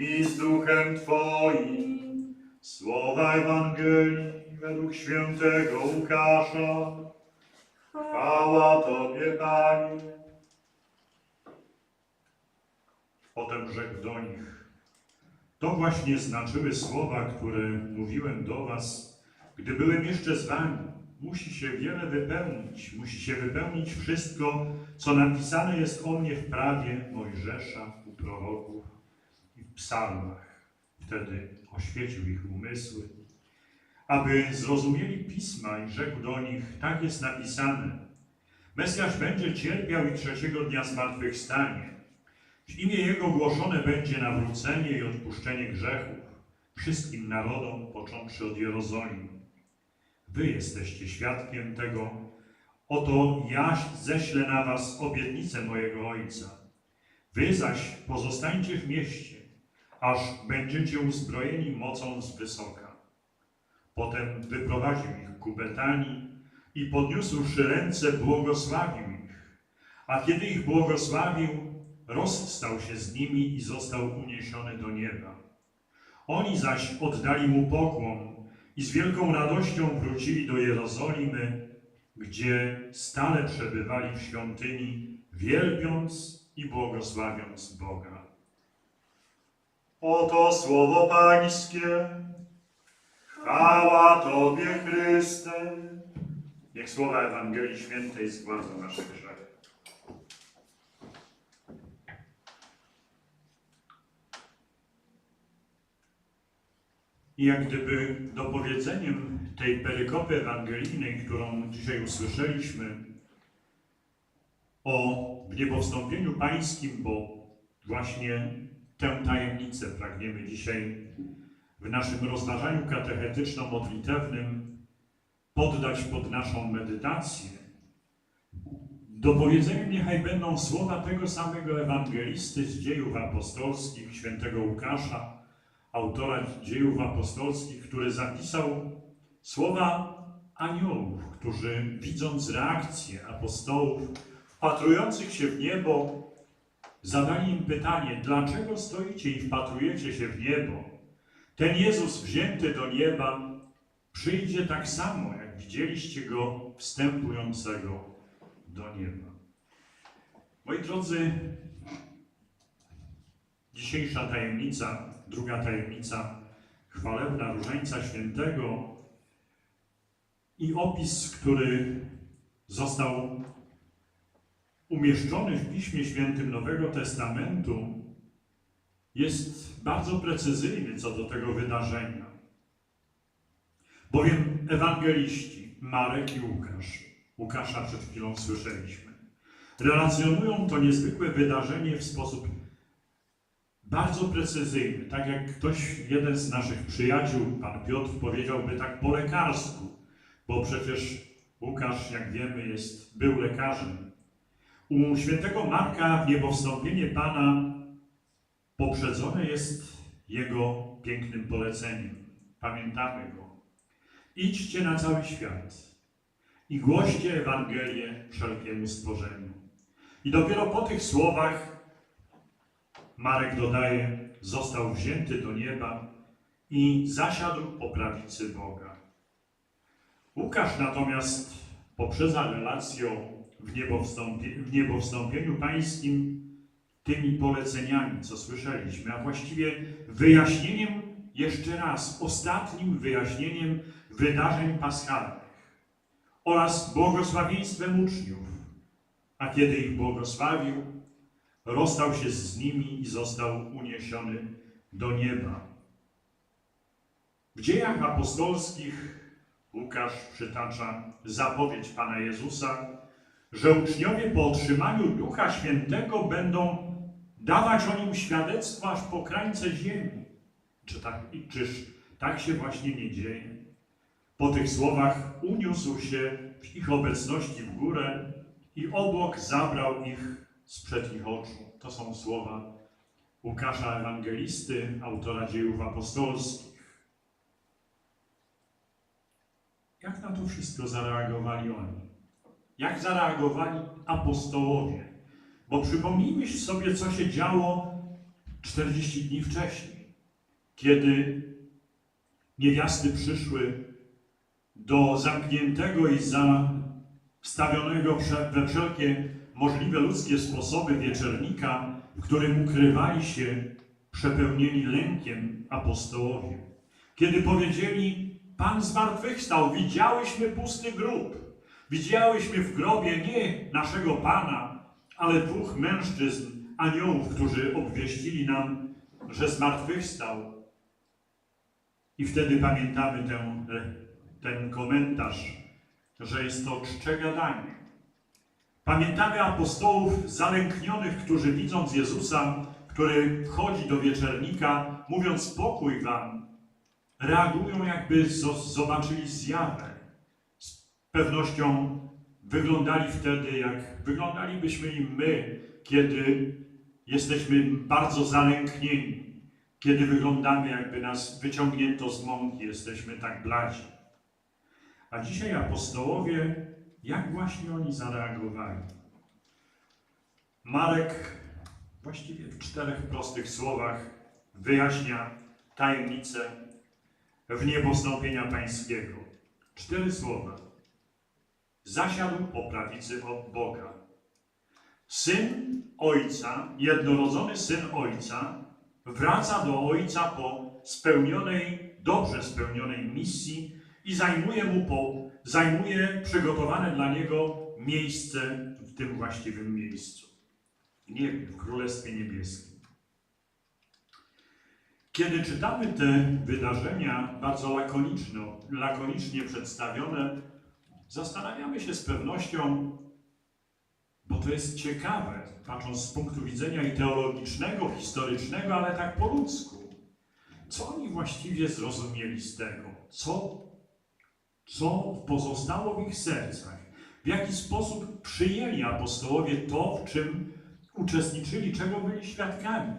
i z duchem Twoim. Słowa Ewangelii według świętego Łukasza. Chwała Tobie, Panie. Potem rzekł do nich, to właśnie znaczyły słowa, które mówiłem do was, gdy byłem jeszcze z wami. Musi się wiele wypełnić, musi się wypełnić wszystko, co napisane jest o mnie w prawie Mojżesza, u proroków psalmach. Wtedy oświecił ich umysły, aby zrozumieli pisma i rzekł do nich, tak jest napisane. Mesjasz będzie cierpiał i trzeciego dnia zmartwychwstanie. W imię Jego głoszone będzie nawrócenie i odpuszczenie grzechów wszystkim narodom, począwszy od Jerozolimy. Wy jesteście świadkiem tego. Oto ja ześlę na was obietnicę mojego Ojca. Wy zaś pozostańcie w mieście, aż będziecie uzbrojeni mocą z wysoka. Potem wyprowadził ich ku Betanii i podniósłszy ręce, błogosławił ich. A kiedy ich błogosławił, rozstał się z nimi i został uniesiony do nieba. Oni zaś oddali mu pokłon i z wielką radością wrócili do Jerozolimy, gdzie stale przebywali w świątyni, wielbiąc i błogosławiąc Boga. Oto słowo Pańskie. Chwała Tobie, Chryste. Niech słowa Ewangelii Świętej zgładzą nasze grzechy. I jak gdyby dopowiedzeniem tej perykopy ewangelijnej, którą dzisiaj usłyszeliśmy, o wniebowstąpieniu pańskim, bo właśnie tę tajemnicę pragniemy dzisiaj w naszym rozważaniu katechetyczno-modlitewnym poddać pod naszą medytację. Dopowiedzeniem niechaj będą słowa tego samego ewangelisty z dziejów apostolskich, świętego Łukasza, autora dziejów apostolskich, który zapisał słowa aniołów, którzy widząc reakcję apostołów, wpatrujących się w niebo, zadali im pytanie, dlaczego stoicie i wpatrujecie się w niebo? Ten Jezus wzięty do nieba przyjdzie tak samo, jak widzieliście go wstępującego do nieba. Moi drodzy, dzisiejsza tajemnica, druga tajemnica chwalebna Różańca Świętego i opis, który został umieszczony w Piśmie Świętym Nowego Testamentu, jest bardzo precyzyjny co do tego wydarzenia. Bowiem ewangeliści Marek i Łukasz, Łukasza przed chwilą słyszeliśmy, relacjonują to niezwykłe wydarzenie w sposób bardzo precyzyjny. Tak jak ktoś, jeden z naszych przyjaciół, pan Piotr, powiedziałby tak po lekarsku, bo przecież Łukasz, jak wiemy, jest, był lekarzem. U świętego Marka niebowstąpienie Pana poprzedzone jest jego pięknym poleceniem. Pamiętamy go. Idźcie na cały świat i głoście Ewangelię wszelkiemu stworzeniu. I dopiero po tych słowach Marek dodaje, został wzięty do nieba i zasiadł po prawicy Boga. Łukasz natomiast poprzedza relacją w niebowstąpie, w niebowstąpieniu pańskim tymi poleceniami, co słyszeliśmy, a właściwie wyjaśnieniem jeszcze raz, ostatnim wyjaśnieniem wydarzeń paschalnych oraz błogosławieństwem uczniów. A kiedy ich błogosławił, rozstał się z nimi i został uniesiony do nieba. W dziejach apostolskich Łukasz przytacza zapowiedź Pana Jezusa, że uczniowie po otrzymaniu Ducha Świętego będą dawać o nim świadectwo aż po krańce ziemi. Czy tak, czyż tak się właśnie nie dzieje? Po tych słowach uniósł się w ich obecności w górę i obłok zabrał ich sprzed ich oczu. To są słowa Łukasza Ewangelisty, autora dziejów apostolskich. Jak na to wszystko zareagowali oni? Jak zareagowali apostołowie? Bo przypomnijmy sobie, co się działo 40 dni wcześniej, kiedy niewiasty przyszły do zamkniętego i zastawionego we wszelkie możliwe ludzkie sposoby wieczernika, w którym ukrywali się przepełnieni lękiem apostołowie. Kiedy powiedzieli, Pan zmartwychwstał, widziałyśmy pusty grób. Widziałyśmy w grobie nie naszego Pana, ale dwóch mężczyzn, aniołów, którzy obwieścili nam, że zmartwychwstał. I wtedy pamiętamy ten, ten komentarz, że jest to czcze gadanie. Pamiętamy apostołów zalęknionych, którzy widząc Jezusa, który wchodzi do wieczernika, mówiąc spokój wam, reagują jakby zo- zobaczyli zjawę. Pewnością wyglądali wtedy, jak wyglądalibyśmy i my, kiedy jesteśmy bardzo zalęknieni, kiedy wyglądamy, jakby nas wyciągnięto z mąki, jesteśmy tak bladzi. A dzisiaj apostołowie, jak właśnie oni zareagowali? Marek właściwie w czterech prostych słowach wyjaśnia tajemnicę w niebostąpienia pańskiego. Cztery słowa. Zasiadł po prawicy od Boga. Syn Ojca, jednorodzony Syn Ojca, wraca do Ojca po spełnionej, dobrze spełnionej misji i zajmuje mu po, zajmuje przygotowane dla niego miejsce w tym właściwym miejscu. Niebie, w Królestwie Niebieskim. Kiedy czytamy te wydarzenia bardzo lakoniczno, lakonicznie przedstawione, zastanawiamy się z pewnością, bo to jest ciekawe, patrząc z punktu widzenia i teologicznego, historycznego, ale tak po ludzku. Co oni właściwie zrozumieli z tego? Co, co pozostało w ich sercach? W jaki sposób przyjęli apostołowie to, w czym uczestniczyli, czego byli świadkami?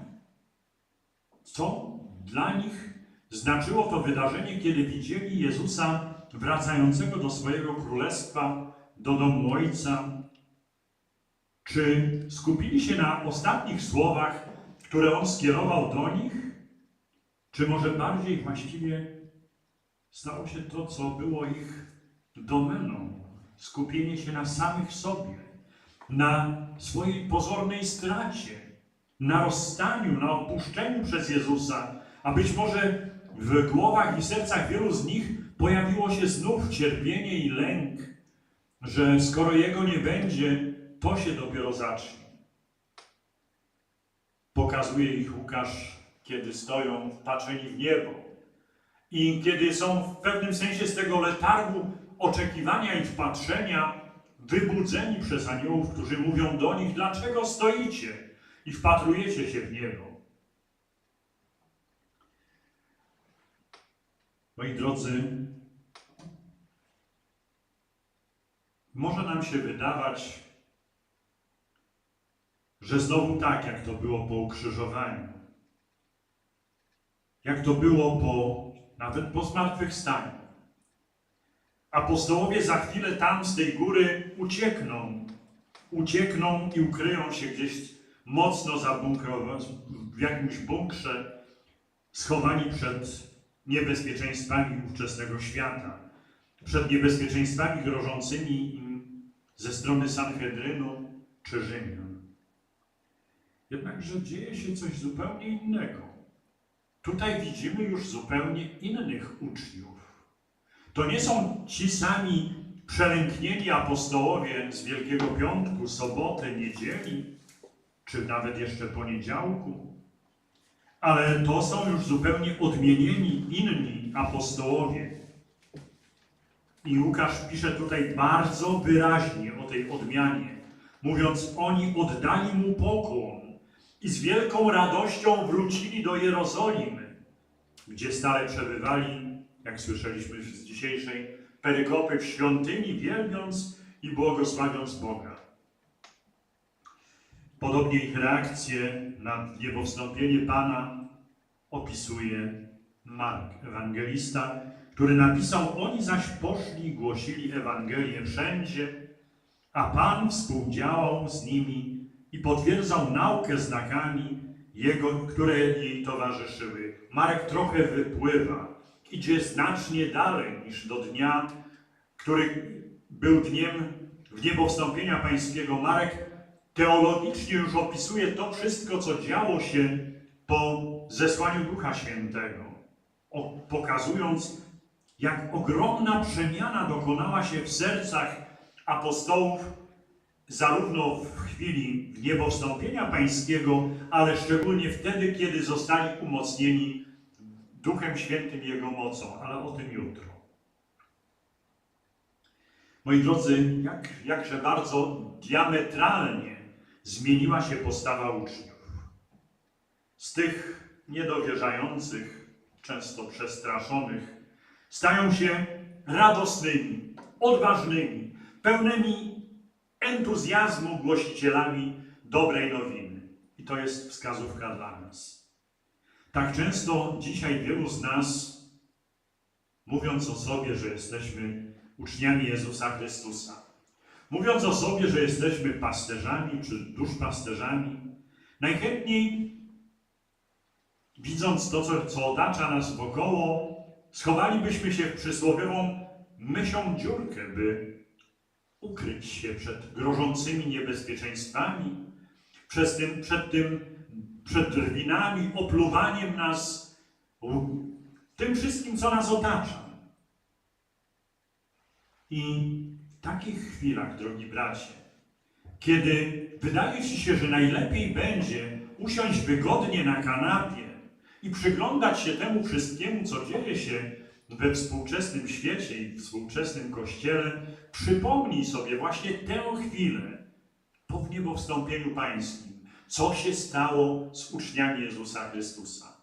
Co dla nich znaczyło to wydarzenie, kiedy widzieli Jezusa wracającego do swojego królestwa, do domu Ojca? Czy skupili się na ostatnich słowach, które On skierował do nich? Czy może bardziej właściwie stało się to, co było ich domeną? Skupienie się na samych sobie, na swojej pozornej stracie, na rozstaniu, na opuszczeniu przez Jezusa, a być może w głowach i sercach wielu z nich pojawiło się znów cierpienie i lęk, że skoro Jego nie będzie, to się dopiero zacznie. Pokazuje ich Łukasz, kiedy stoją wpatrzeni w niebo i kiedy są w pewnym sensie z tego letargu oczekiwania i wpatrzenia wybudzeni przez aniołów, którzy mówią do nich, dlaczego stoicie i wpatrujecie się w niebo. Moi drodzy, może nam się wydawać, że znowu tak, jak to było po ukrzyżowaniu, jak to było po, nawet po zmartwychwstaniu. Apostołowie za chwilę tam z tej góry uciekną, uciekną i ukryją się gdzieś mocno zabunkrować w jakimś bunkrze, schowani przed niebezpieczeństwami ówczesnego świata, przed niebezpieczeństwami grożącymi im ze strony Sanhedrynu czy Rzymian. Jednakże dzieje się coś zupełnie innego. Tutaj widzimy już zupełnie innych uczniów. To nie są ci sami przelęknieni apostołowie z Wielkiego Piątku, soboty, niedzieli, czy nawet jeszcze poniedziałku, ale to są już zupełnie odmienieni inni apostołowie. I Łukasz pisze tutaj bardzo wyraźnie o tej odmianie, mówiąc, oni oddali mu pokłon i z wielką radością wrócili do Jerozolimy, gdzie stale przebywali, jak słyszeliśmy z dzisiejszej perykopy, w świątyni, wielbiąc i błogosławiąc Boga. Podobnie ich reakcję na niebowstąpienie Pana opisuje Mark, ewangelista, który napisał, oni zaś poszli i głosili Ewangelię wszędzie, a Pan współdziałał z nimi i potwierdzał naukę znakami jego, które jej towarzyszyły. Marek trochę wypływa, idzie znacznie dalej niż do dnia, który był dniem w niebo wstąpienia pańskiego. Marek teologicznie już opisuje to wszystko, co działo się po zesłaniu Ducha Świętego, pokazując, jak ogromna przemiana dokonała się w sercach apostołów, zarówno w chwili w niebo wstąpienia pańskiego, ale szczególnie wtedy, kiedy zostali umocnieni Duchem Świętym Jego mocą, ale o tym jutro. Moi drodzy, jak, jakże bardzo diametralnie zmieniła się postawa uczniów. Z tych niedowierzających, często przestraszonych, stają się radosnymi, odważnymi, pełnymi entuzjazmu głosicielami dobrej nowiny. I to jest wskazówka dla nas. Tak często dzisiaj wielu z nas, mówiąc o sobie, że jesteśmy uczniami Jezusa Chrystusa, mówiąc o sobie, że jesteśmy pasterzami czy duszpasterzami, najchętniej widząc to, co, co otacza nas wokoło, schowalibyśmy się w przysłowiową mysią dziurkę, by ukryć się przed grożącymi niebezpieczeństwami, przed tym, przed tym, przed drwinami, opluwaniem nas, tym wszystkim, co nas otacza. I w takich chwilach, drogi bracie, kiedy wydaje ci się, że najlepiej będzie usiąść wygodnie na kanapie i przyglądać się temu wszystkiemu, co dzieje się we współczesnym świecie i w współczesnym kościele, przypomnij sobie właśnie tę chwilę po wniebowstąpieniu pańskim, co się stało z uczniami Jezusa Chrystusa.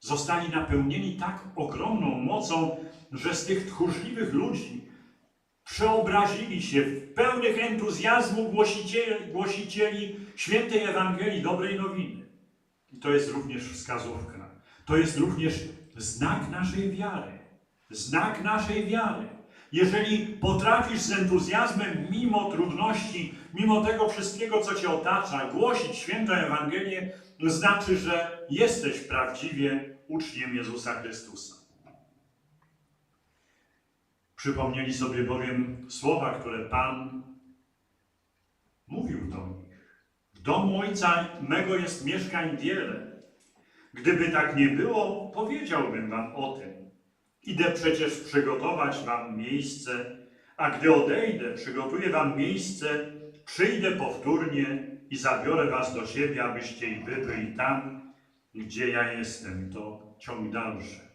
Zostali napełnieni tak ogromną mocą, że z tych tchórzliwych ludzi przeobrazili się w pełnych entuzjazmu głosicieli, głosicieli świętej Ewangelii, dobrej nowiny. I to jest również wskazówka. To jest również znak naszej wiary. Znak naszej wiary. Jeżeli potrafisz z entuzjazmem, mimo trudności, mimo tego wszystkiego, co cię otacza, głosić świętą Ewangelię, znaczy, że jesteś prawdziwie uczniem Jezusa Chrystusa. Przypomnieli sobie bowiem słowa, które Pan mówił do nich. W domu Ojca mego jest mieszkań wiele. Gdyby tak nie było, powiedziałbym wam o tym. Idę przecież przygotować wam miejsce, a gdy odejdę, przygotuję wam miejsce, przyjdę powtórnie i zabiorę was do siebie, abyście i wy byli tam, gdzie ja jestem. To ciąg dalszy.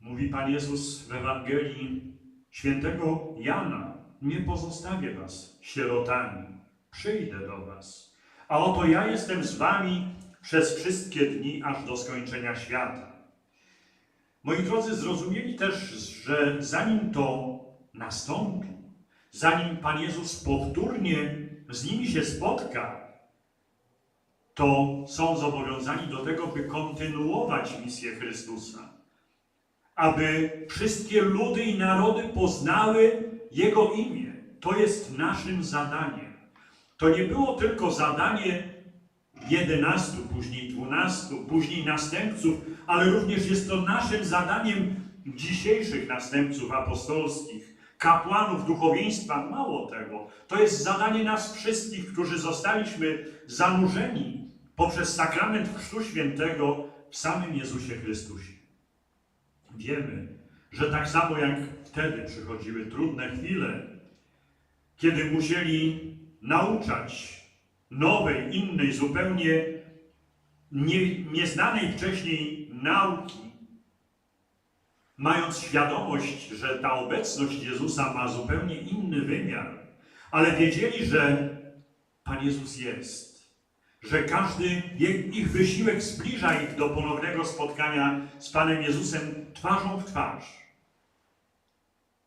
Mówi Pan Jezus w Ewangelii świętego Jana, nie pozostawię was sierotami, przyjdę do was. A oto ja jestem z wami przez wszystkie dni, aż do skończenia świata. Moi drodzy, zrozumieli też, że zanim to nastąpi, zanim Pan Jezus powtórnie z nimi się spotka, to są zobowiązani do tego, by kontynuować misję Chrystusa. Aby wszystkie ludy i narody poznały Jego imię. To jest naszym zadaniem. To nie było tylko zadanie jedenastu, później dwunastu, później następców, ale również jest to naszym zadaniem dzisiejszych następców apostolskich, kapłanów duchowieństwa. Mało tego, to jest zadanie nas wszystkich, którzy zostaliśmy zanurzeni poprzez sakrament Chrztu Świętego w samym Jezusie Chrystusie. Wiemy, że tak samo jak wtedy przychodziły trudne chwile, kiedy musieli nauczać nowej, innej, zupełnie nie, nieznanej wcześniej nauki, mając świadomość, że ta obecność Jezusa ma zupełnie inny wymiar, ale wiedzieli, że Pan Jezus jest, że każdy ich wysiłek zbliża ich do ponownego spotkania z Panem Jezusem twarzą w twarz.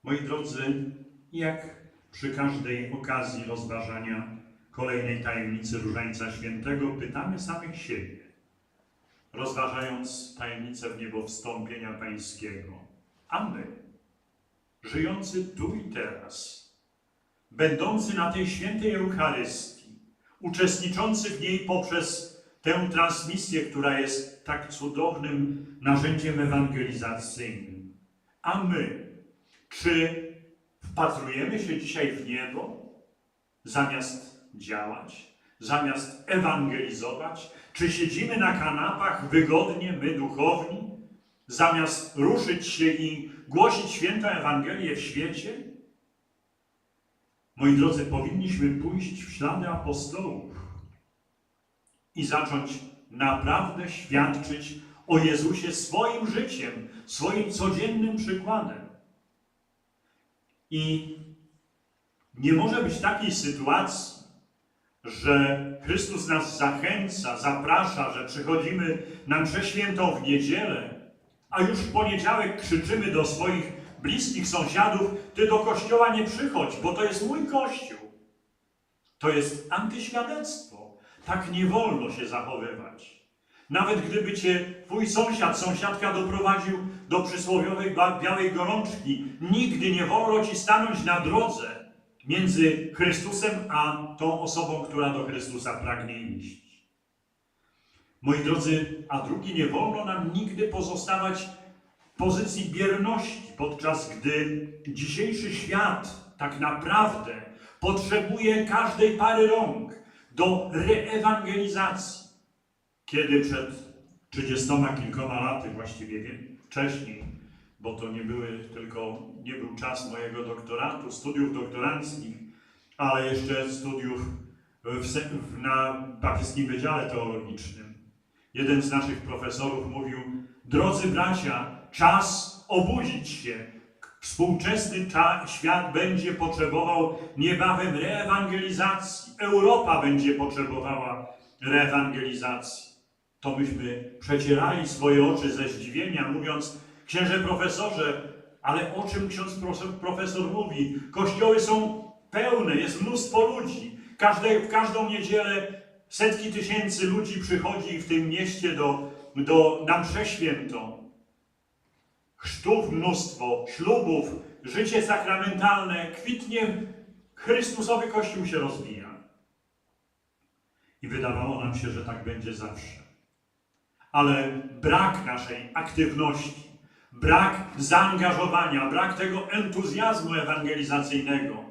Moi drodzy, jak przy każdej okazji rozważania kolejnej tajemnicy Różańca Świętego pytamy samych siebie, rozważając tajemnicę w niebo wstąpienia Pańskiego. A my, żyjący tu i teraz, będący na tej świętej Eucharystii, uczestniczący w niej poprzez tę transmisję, która jest tak cudownym narzędziem ewangelizacyjnym. A my, czy wpatrujemy się dzisiaj w niebo zamiast działać, zamiast ewangelizować? Czy siedzimy na kanapach wygodnie, my duchowni, zamiast ruszyć się i głosić świętą Ewangelię w świecie? Moi drodzy, powinniśmy pójść w ślady apostołów i zacząć naprawdę świadczyć o Jezusie swoim życiem, swoim codziennym przykładem. I nie może być takiej sytuacji, że Chrystus nas zachęca, zaprasza, że przychodzimy na mszę świętą w niedzielę, a już w poniedziałek krzyczymy do swoich bliskich sąsiadów, ty do kościoła nie przychodź, bo to jest mój kościół. To jest antyświadectwo. Tak nie wolno się zachowywać. Nawet gdyby cię twój sąsiad, sąsiadka doprowadził do przysłowiowej białej gorączki, nigdy nie wolno ci stanąć na drodze między Chrystusem a tą osobą, która do Chrystusa pragnie iść. Moi drodzy, a drugi, nie wolno nam nigdy pozostawać pozycji bierności, podczas gdy dzisiejszy świat tak naprawdę potrzebuje każdej pary rąk do reewangelizacji. Kiedy przed trzydziestoma kilkoma laty, właściwie wie- wcześniej, bo to nie były tylko, nie był czas mojego doktoratu, studiów doktoranckich, ale jeszcze studiów w, na papieskim Wydziale Teologicznym. Jeden z naszych profesorów mówił, drodzy bracia, czas obudzić się. Współczesny świat będzie potrzebował niebawem reewangelizacji. Europa będzie potrzebowała reewangelizacji. To myśmy przecierali swoje oczy ze zdziwienia, mówiąc, księże profesorze, ale o czym ksiądz profesor mówi? Kościoły są pełne, jest mnóstwo ludzi. Każde, w każdą niedzielę setki tysięcy ludzi przychodzi w tym mieście do, do, na mszę świętą. Chrztów mnóstwo, ślubów, życie sakramentalne kwitnie, Chrystusowy Kościół się rozwija. I wydawało nam się, że tak będzie zawsze. Ale brak naszej aktywności, brak zaangażowania, brak tego entuzjazmu ewangelizacyjnego,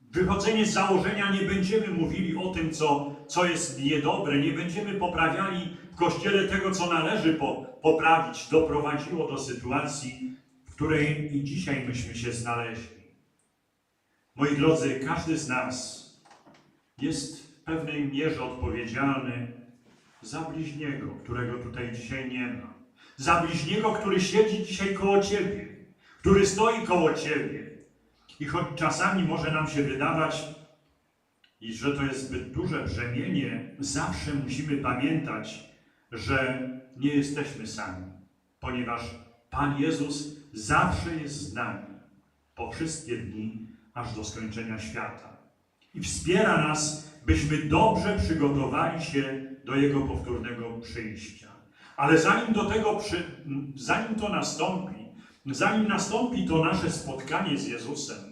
wychodzenie z założenia nie będziemy mówili o tym, co, co jest niedobre, nie będziemy poprawiali w Kościele tego, co należy po, poprawić, doprowadziło do sytuacji, w której i dzisiaj myśmy się znaleźli. Moi drodzy, każdy z nas jest w pewnej mierze odpowiedzialny za bliźniego, którego tutaj dzisiaj nie ma. Za bliźniego, który siedzi dzisiaj koło ciebie, który stoi koło ciebie. I choć czasami może nam się wydawać, i że to jest zbyt duże brzemienie, zawsze musimy pamiętać, że nie jesteśmy sami, ponieważ Pan Jezus zawsze jest z nami po wszystkie dni, aż do skończenia świata. I wspiera nas, byśmy dobrze przygotowali się do Jego powtórnego przyjścia. Ale zanim do tego, przy, zanim to nastąpi, zanim nastąpi to nasze spotkanie z Jezusem,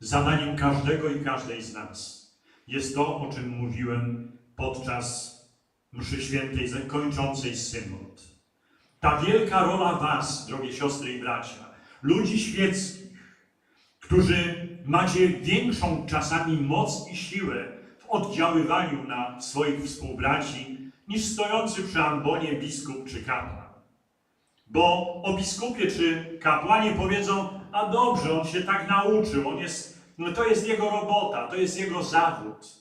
zadaniem każdego i każdej z nas jest to, o czym mówiłem podczas mszy świętej kończącej synod. Ta wielka rola Was, drogie siostry i bracia, ludzi świeckich, którzy macie większą czasami moc i siłę w oddziaływaniu na swoich współbraci, niż stojący przy ambonie biskup czy kapłan. Bo o biskupie czy kapłanie powiedzą, a dobrze, on się tak nauczył, on jest, no to jest jego robota, to jest jego zawód.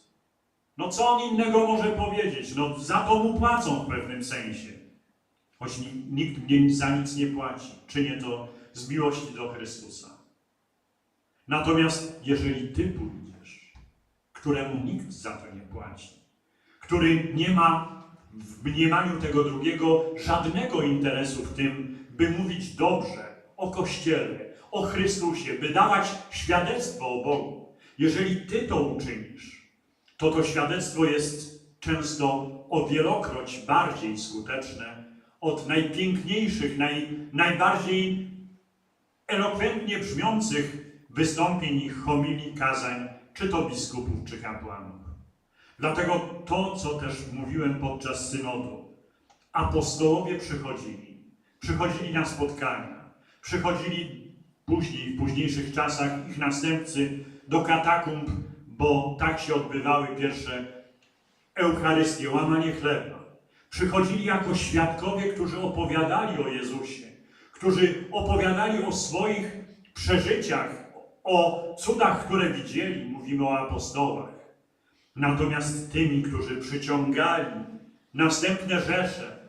No co on innego może powiedzieć? No za to mu płacą w pewnym sensie. Choć ni- nikt mnie za nic nie płaci. Czynię to z miłości do Chrystusa. Natomiast jeżeli ty pójdziesz, któremu nikt za to nie płaci, który nie ma w mniemaniu tego drugiego żadnego interesu w tym, by mówić dobrze o Kościele, o Chrystusie, by dawać świadectwo o Bogu. Jeżeli ty to uczynisz, to to świadectwo jest często o wielokroć bardziej skuteczne od najpiękniejszych, naj, najbardziej elokwentnie brzmiących wystąpień i homilii kazań, czy to biskupów, czy kapłanów. Dlatego to, co też mówiłem podczas synodu, apostołowie przychodzili, przychodzili na spotkania, przychodzili później, w późniejszych czasach ich następcy do katakumb, bo tak się odbywały pierwsze Eucharystie, łamanie chleba. Przychodzili jako świadkowie, którzy opowiadali o Jezusie, którzy opowiadali o swoich przeżyciach, o cudach, które widzieli. Mówimy o apostołach. Natomiast tymi, którzy przyciągali następne rzesze,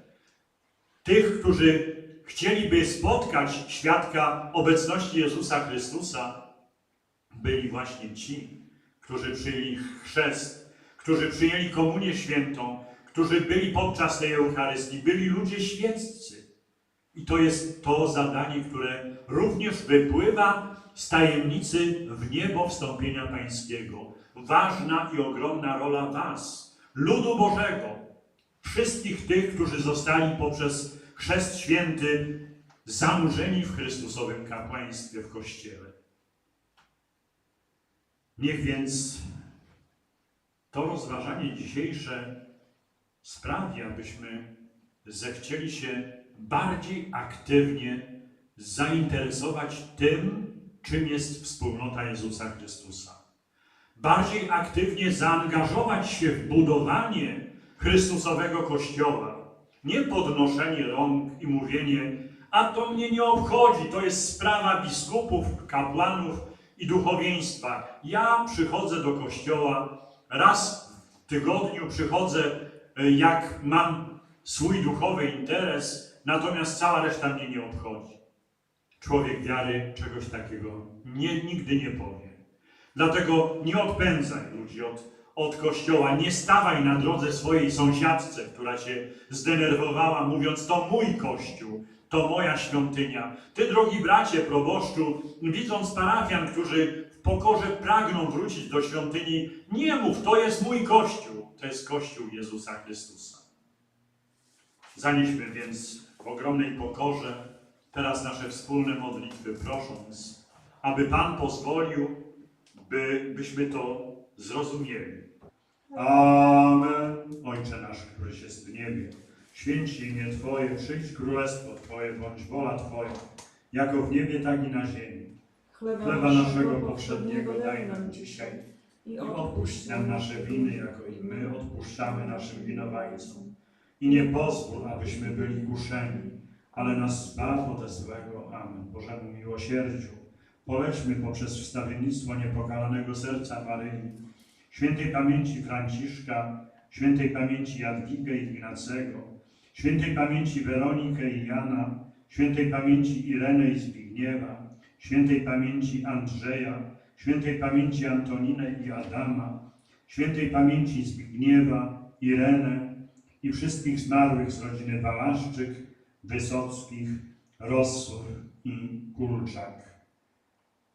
tych, którzy chcieliby spotkać świadka obecności Jezusa Chrystusa, byli właśnie ci, którzy przyjęli chrzest, którzy przyjęli komunię świętą, którzy byli podczas tej Eucharystii, byli ludzie świeccy. I to jest to zadanie, które również wypływa z tajemnicy w niebo wstąpienia Pańskiego. Ważna i ogromna rola Was, ludu Bożego, wszystkich tych, którzy zostali poprzez chrzest święty zanurzeni w Chrystusowym kapłaństwie w Kościele. Niech więc to rozważanie dzisiejsze sprawi, abyśmy zechcieli się bardziej aktywnie zainteresować tym, czym jest wspólnota Jezusa Chrystusa. Bardziej aktywnie zaangażować się w budowanie Chrystusowego Kościoła. Nie podnoszenie rąk i mówienie, a to mnie nie obchodzi, to jest sprawa biskupów, kapłanów i duchowieństwa. Ja przychodzę do kościoła raz w tygodniu, przychodzę e, jak mam swój duchowy interes, natomiast cała reszta mnie nie obchodzi. Człowiek wiary czegoś takiego nie, nigdy nie powie. Dlatego nie odpędzaj ludzi od, od kościoła, nie stawaj na drodze swojej sąsiadce, która cię zdenerwowała, mówiąc: To mój kościół, to moja świątynia. Ty, drogi bracie proboszczu, widząc parafian, którzy w pokorze pragną wrócić do świątyni, nie mów, to jest mój kościół, to jest kościół Jezusa Chrystusa. Zanieśmy więc w ogromnej pokorze teraz nasze wspólne modlitwy, prosząc, aby Pan pozwolił, by, byśmy to zrozumieli. Amen. Ojcze nasz, któryś jest w niebie, święci imię Twoje, przyjdź królestwo Twoje, bądź wola Twoja, jako w niebie, tak i na ziemi. Chleba naszego poprzedniego daj nam dzisiaj i odpuść nam nasze winy, jako i my odpuszczamy naszym winowajcom. I nie pozwól, abyśmy byli kuszeni, ale nas zbaw ode złego. Amen. Bożemu miłosierdziu, polećmy poprzez wstawiennictwo niepokalanego serca Maryi, świętej pamięci Franciszka, świętej pamięci Jadwigę i Ignacego, świętej pamięci Weronikę i Jana, świętej pamięci Irenę i Zbigniewa, świętej pamięci Andrzeja, świętej pamięci Antoninę i Adama, świętej pamięci Zbigniewa, Irenę i wszystkich zmarłych z rodziny Balaszczyk, Wysockich, Rossów i Kulczak.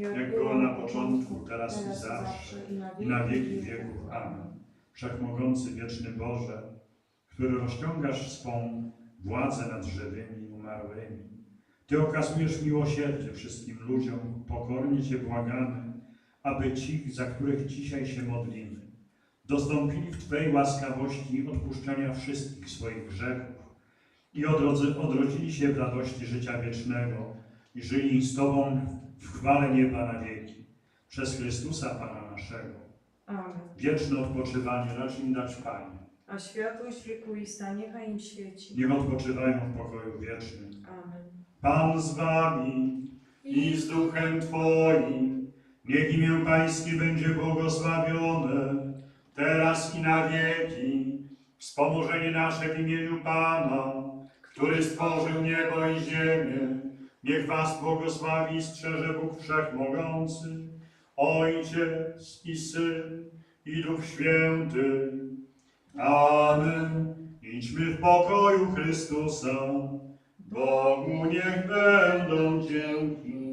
jak było na początku, teraz i zawsze, i na wieki wieków. Amen. Wszechmogący, wieczny Boże, który rozciągasz swą władzę nad żywymi i umarłymi. Ty okazujesz miłosierdzie wszystkim ludziom, pokornie Cię błagamy, aby ci, za których dzisiaj się modlimy, dostąpili w Twej łaskawości odpuszczenia wszystkich swoich grzechów i odrodzili się w radości życia wiecznego i żyli z Tobą w chwale nieba na wieki. Przez Chrystusa Pana naszego. Amen. Wieczne odpoczywanie racz im dać Panie. A światłość wiekuista niechaj im świeci. Niech odpoczywają w pokoju wiecznym. Amen. Pan z Wami i z Duchem Twoim. Niech imię Pańskie będzie błogosławione, teraz i na wieki. Wspomożenie nasze w imieniu Pana, który stworzył niebo i ziemię. Niech Was błogosławi i strzeże Bóg Wszechmogący, Ojciec i Syn i Duch Święty. Amen. Idźmy w pokoju Chrystusa. Bogu niech będą dzięki.